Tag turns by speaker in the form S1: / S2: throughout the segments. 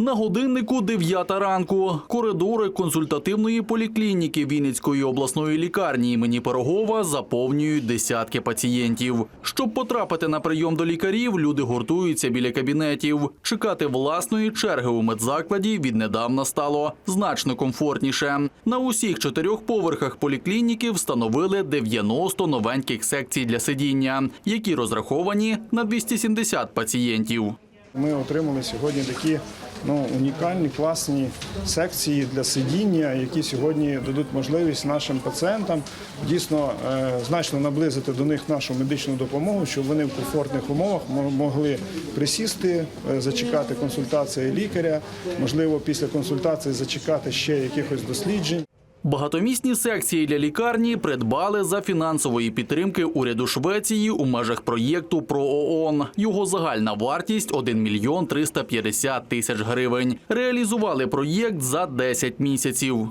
S1: На годиннику 9 ранку. Коридори консультативної поліклініки Вінницької обласної лікарні імені Пирогова заповнюють десятки пацієнтів. Щоб потрапити на прийом до лікарів, люди гуртуються біля кабінетів. Чекати власної черги у медзакладі віднедавна стало значно комфортніше. На усіх чотирьох поверхах поліклініки встановили 90 новеньких секцій для сидіння, які розраховані на 270 пацієнтів.
S2: Ми отримали сьогодні такі ну, унікальні класні секції для сидіння, які сьогодні дадуть можливість нашим пацієнтам дійсно е, значно наблизити до них нашу медичну допомогу, щоб вони в комфортних умовах могли присісти, е, зачекати консультації лікаря, можливо, після консультації зачекати ще якихось досліджень.
S1: Багатомісні секції для лікарні придбали за фінансової підтримки уряду Швеції у межах проєкту про ООН. Його загальна вартість 1 мільйон 350 тисяч гривень. Реалізували проєкт за 10 місяців.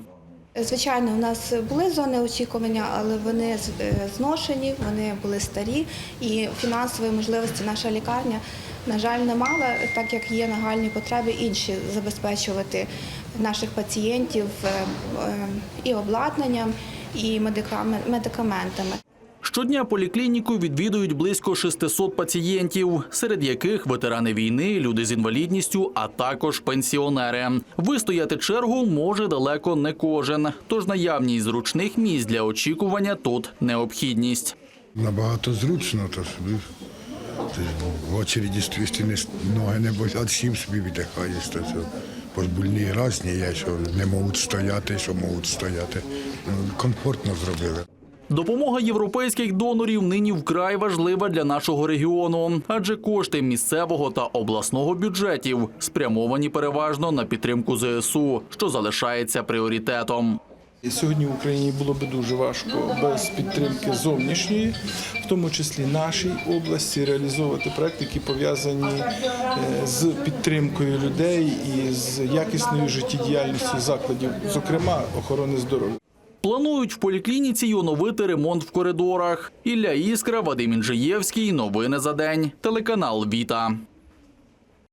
S3: Звичайно, у нас були зони очікування, але вони е, зношені, вони були старі, і фінансової можливості наша лікарня, на жаль, не мала, так як є нагальні потреби інші забезпечувати наших пацієнтів е, е, і обладнанням, і медикаментами.
S1: Щодня поліклініку відвідують близько 600 пацієнтів, серед яких ветерани війни, люди з інвалідністю, а також пенсіонери. Вистояти чергу може далеко не кожен, тож наявність зручних місць для очікування тут необхідність.
S4: Набагато зручно, то собі в очереді не ноги не болять, сім собі віддихаєш. Позбульні різні є, що не можуть стояти, що можуть стояти. Ну, комфортно зробили.
S1: Допомога європейських донорів нині вкрай важлива для нашого регіону, адже кошти місцевого та обласного бюджетів спрямовані переважно на підтримку ЗСУ, що залишається пріоритетом.
S5: Сьогодні в Україні було би дуже важко без підтримки зовнішньої, в тому числі нашій області, реалізовувати проекти, які пов'язані е, з підтримкою людей і з якісною життєдіяльністю закладів, зокрема охорони здоров'я.
S1: Планують в поліклініці й оновити ремонт в коридорах. Ілля Іскра, Вадим Інжиєвський. Новини за день. Телеканал Віта.